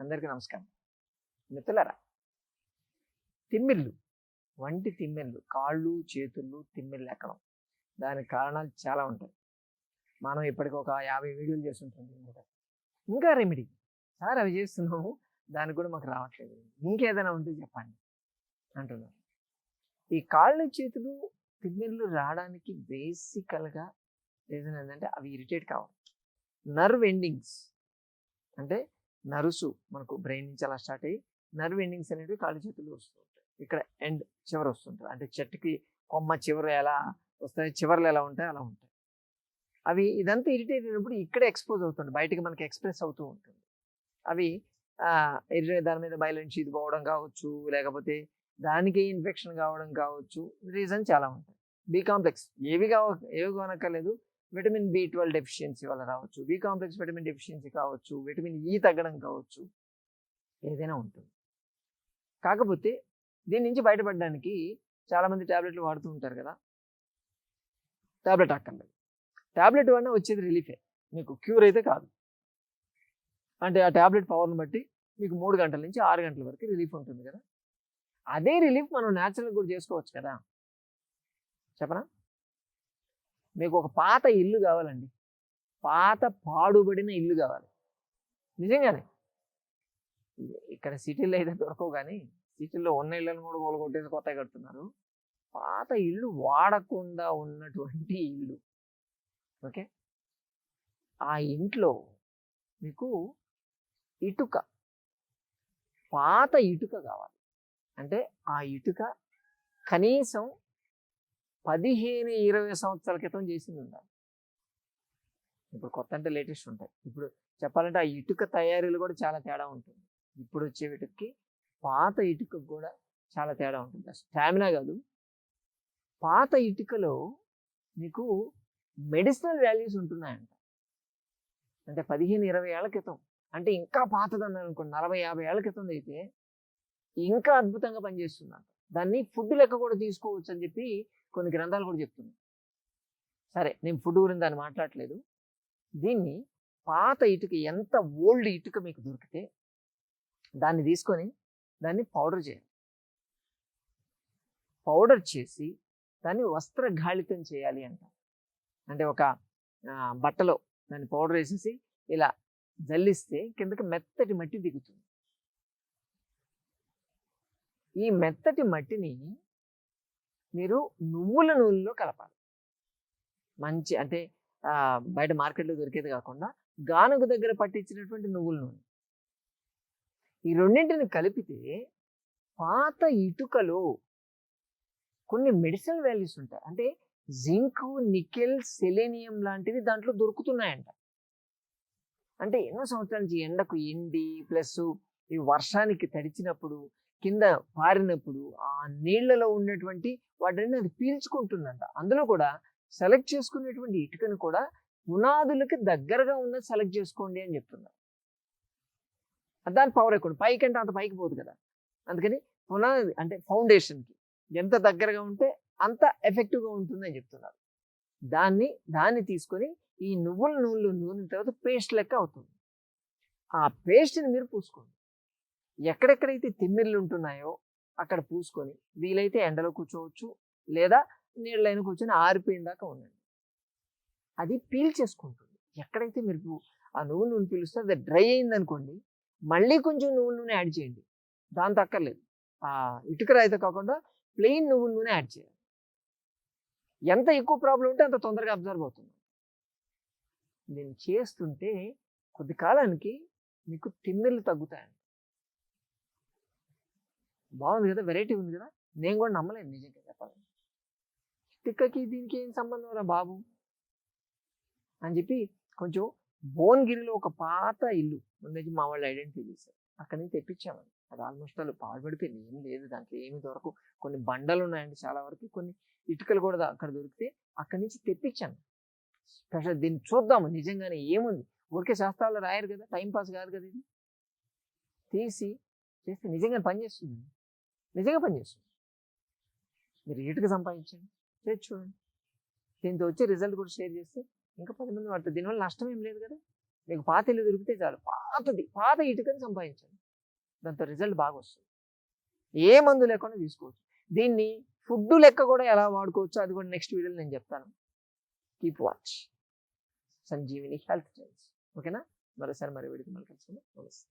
అందరికీ నమస్కారం. మిత్రులరా తిమ్మిళ్ళు వంటి తిమ్మిళ్ళు కాళ్ళు చేతులు తిమ్మిళ్ళు ఎక్కడం దానికి కారణాలు చాలా ఉంటాయి. మనం ఇప్పటికి ఒక యాభై వీడియోలు చేస్తుంటాం ఇంకా రెమెడీ సార్ అవి చేస్తున్నాము దానికి కూడా మాకు రావట్లేదు. ఇంకేదైనా ఉంటే చెప్పండి అంటున్నారు. ఈ కాళ్ళు చేతులు తిమ్మిళ్ళు రావడానికి బేసికల్గా రీజన్ ఏంటంటే అవి ఇరిటేట్ కావాలి నర్వ్ ఎండింగ్స్ అంటే నరుసు మనకు బ్రెయిన్ నుంచి అలా స్టార్ట్ అయ్యి నర్వ్ ఎండింగ్స్ అనేవి కాళ్ళు చేతులు వస్తూ ఉంటాయి. ఇక్కడ ఎండ్ చివరి వస్తుంటుంది అంటే చెట్టుకి కొమ్మ చివరి ఎలా వస్తాయి చివరలు ఎలా ఉంటాయి అలా ఉంటాయి. అవి ఇదంతా ఇరిటేట్ అయినప్పుడు ఇక్కడే ఎక్స్పోజ్ అవుతుంది బయటకి మనకి ఎక్స్ప్రెస్ అవుతూ ఉంటుంది. అవి దాని మీద బయలుంచి ఇది పోవడం కావచ్చు లేకపోతే దానికి ఇన్ఫెక్షన్ కావడం కావచ్చు రీజన్ చాలా ఉంటాయి. బి కాంప్లెక్స్ ఏవి కావ ఏవి కొనక్కర్లేదు. విటమిన్ బి ట్వెల్వ్ డెఫిషియన్సీ వల్ల రావచ్చు బి కాంప్లెక్స్ విటమిన్ డెఫిషియన్సీ కావచ్చు విటమిన్ ఈ తగ్గడం కావచ్చు ఏదైనా ఉంటుంది. కాకపోతే దీని నుంచి బయటపడడానికి చాలామంది ట్యాబ్లెట్లు వాడుతూ ఉంటారు కదా. ట్యాబ్లెట్ అక్కర్లేదు. ట్యాబ్లెట్ వల్ల వచ్చేది రిలీఫే మీకు క్యూర్ అయితే కాదు. అంటే ఆ ట్యాబ్లెట్ పవర్ని బట్టి మీకు మూడు గంటల నుంచి ఆరు గంటల వరకు రిలీఫ్ ఉంటుంది కదా. అదే రిలీఫ్ మనం న్యాచురల్గా కూడా చేసుకోవచ్చు కదా. చెప్పనా? మీకు ఒక పాత ఇల్లు కావాలండి. పాత పాడుబడిన ఇల్లు కావాలి. నిజంగానే. ఇక్కడ సిటీలో అయితే దొరకవు కానీ సిటీలో ఉన్న ఇళ్ళను కూడా కొలగొట్టేసి కొత్తగా కడుతున్నారు. పాత ఇల్లు వాడకుండా ఉన్నటువంటి ఇల్లు. ఓకే? ఆ ఇంట్లో మీకు ఇటుక పాత ఇటుక కావాలి. అంటే ఆ ఇటుక కనీసం పదిహేను ఇరవై సంవత్సరాల క్రితం చేసింది ఉండాలి ఇప్పుడు కొత్త అంటే లేటెస్ట్ ఉంటాయి. ఇప్పుడు చెప్పాలంటే ఆ ఇటుక తయారీలు కూడా చాలా తేడా ఉంటుంది. ఇప్పుడు వచ్చే ఇటుకకి పాత ఇటుకకు కూడా చాలా తేడా ఉంటుంది. స్టామినా కాదు. పాత ఇటుకలో మీకు మెడిసినల్ వాల్యూస్ ఉంటున్నాయంట. అంటే పదిహేను ఇరవై ఏళ్ళ క్రితం. అంటే ఇంకా పాతదన్నారు అనుకోండి నలభై యాభై ఏళ్ళ క్రితం అయితే ఇంకా అద్భుతంగా పనిచేస్తుందంట. దాన్ని ఫుడ్ లెక్క కూడా తీసుకోవచ్చు అని చెప్పి కొన్ని గ్రంథాలు కూడా చెప్తున్నాయి. సరే నేను ఫుడ్ గురించి దాన్ని మాట్లాడట్లేదు. దీన్ని పాత ఇటుక ఎంత ఓల్డ్ ఇటుక మీకు దొరికితే దాన్ని తీసుకొని దాన్ని పౌడర్ చేయాలి. పౌడర్ చేసి దాన్ని వస్త్రఘాళితం చేయాలి అంట. అంటే ఒక బట్టలో దాన్ని పౌడర్ వేసేసి ఇలా జల్లిస్తే కిందకి మెత్తటి మట్టి దిగుతుంది. ఈ మెత్తటి మట్టిని మీరు నువ్వుల నూనెలో కలపాలి. మంచి అంటే బయట మార్కెట్లో దొరికేది కాకుండా గానుగ దగ్గర పట్టించినటువంటి నువ్వుల నూనె. ఈ రెండింటిని కలిపితే పాత ఇటుకలో కొన్ని మెడిసినల్ వాల్యూస్ ఉంటాయి. అంటే జింక్ నికెల్ సెలేనియం లాంటివి దాంట్లో దొరుకుతున్నాయంట. అంటే ఎన్నో సంవత్సరాల నుంచి ఎండకు ఎండి ప్లస్ ఈ వర్షానికి తడిచినప్పుడు కింద పారినప్పుడు ఆ నీళ్ళలో ఉన్నటువంటి వాటిని అది పీల్చుకుంటుందంట. అందులో కూడా సెలెక్ట్ చేసుకునేటువంటి ఇటుకను కూడా పునాదులకి దగ్గరగా ఉన్నది సెలెక్ట్ చేసుకోండి అని చెప్తున్నారు. దాని పవర్ ఎక్కువ పైకి అంటే అంత పైకి పోదు కదా. అందుకని పునాది అంటే ఫౌండేషన్కి ఎంత దగ్గరగా ఉంటే అంత ఎఫెక్టివ్గా ఉంటుందని చెప్తున్నారు. దాన్ని దాన్ని తీసుకొని ఈ నువ్వుల నూనెలు నూనె తర్వాత పేస్ట్ లెక్క అవుతుంది. ఆ పేస్ట్ని మీరు పూసుకోండి. ఎక్కడెక్కడైతే తిమ్మిర్లు ఉంటున్నాయో అక్కడ పూసుకొని వీలైతే ఎండలో కూర్చోవచ్చు లేదా నీళ్ళైన కూర్చొని ఆరిపోయిందాక ఉండండి. అది పీల్ చేసుకుంటుంది. ఎక్కడైతే మీరు ఆ నువ్వుల నూనె పీలుస్తే అది డ్రై అయింది అనుకోండి మళ్ళీ కొంచెం నువ్వుల నూనె యాడ్ చేయండి. దాంతో అక్కర్లేదు. ఆ ఇటుక రాయితో కాకుండా ప్లెయిన్ నువ్వుల నూనె యాడ్ చేయాలి. ఎంత ఎక్కువ ప్రాబ్లం ఉంటే అంత తొందరగా అబ్జర్వ్ అవుతుంది. నేను చేస్తుంటే కొద్ది కాలానికి మీకు తిమ్మిర్లు తగ్గుతాయండి. బాగుంది కదా వెరైటీ ఉంది కదా. నేను కూడా నమ్మలేను నిజంగా చెప్పాలి తిక్కకి దీనికి ఏం సంబంధం రా బాబు? అని చెప్పి కొంచెం భువనగిరిలో ఒక పాత ఇల్లు ముందు మా వాళ్ళు ఐడెంటిఫై చేశారు అక్కడి నుంచి తెప్పించామని అది ఆల్మోస్ట్ వాళ్ళు పాడుపడిపోయింది. ఏం లేదు దాంట్లో ఏమి దొరకు కొన్ని బండలు ఉన్నాయండి చాలా వరకు. కొన్ని ఇటుకలు కూడా అక్కడ దొరికితే అక్కడి నుంచి తెప్పించాను. స్పెషల్ దీన్ని చూద్దాము. నిజంగానే ఏముంది? ఊరికే శాస్త్రాలు రాయరు కదా. టైం పాస్ కాదు కదా ఇది. తీసి చేస్తే నిజంగా పనిచేస్తుంది నిజంగా పనిచేస్తుంది మీరు ఇటుక సంపాదించండి. చేసి చూడండి. దీంతో వచ్చే రిజల్ట్ కూడా షేర్ చేస్తే ఇంకా పది మంది వాడుతుంది దీనివల్ల నష్టం ఏం లేదు కదా. మీకు పాత ఇల్లు దొరికితే చాలు. పాతది. పాత ఇటుకని సంపాదించండి. దాంతో రిజల్ట్ బాగా వస్తుంది. ఏ మందు లేకుండా తీసుకోవచ్చు. దీన్ని ఫుడ్ లెక్క కూడా ఎలా వాడుకోవచ్చు అది కూడా నెక్స్ట్ వీడియోలో నేను చెప్తాను. Keep watch Sanjeevini health trains ఓకేనా మరోసారి మరి వీడికి మళ్ళీ కలుసుకుందాం. నమస్తే.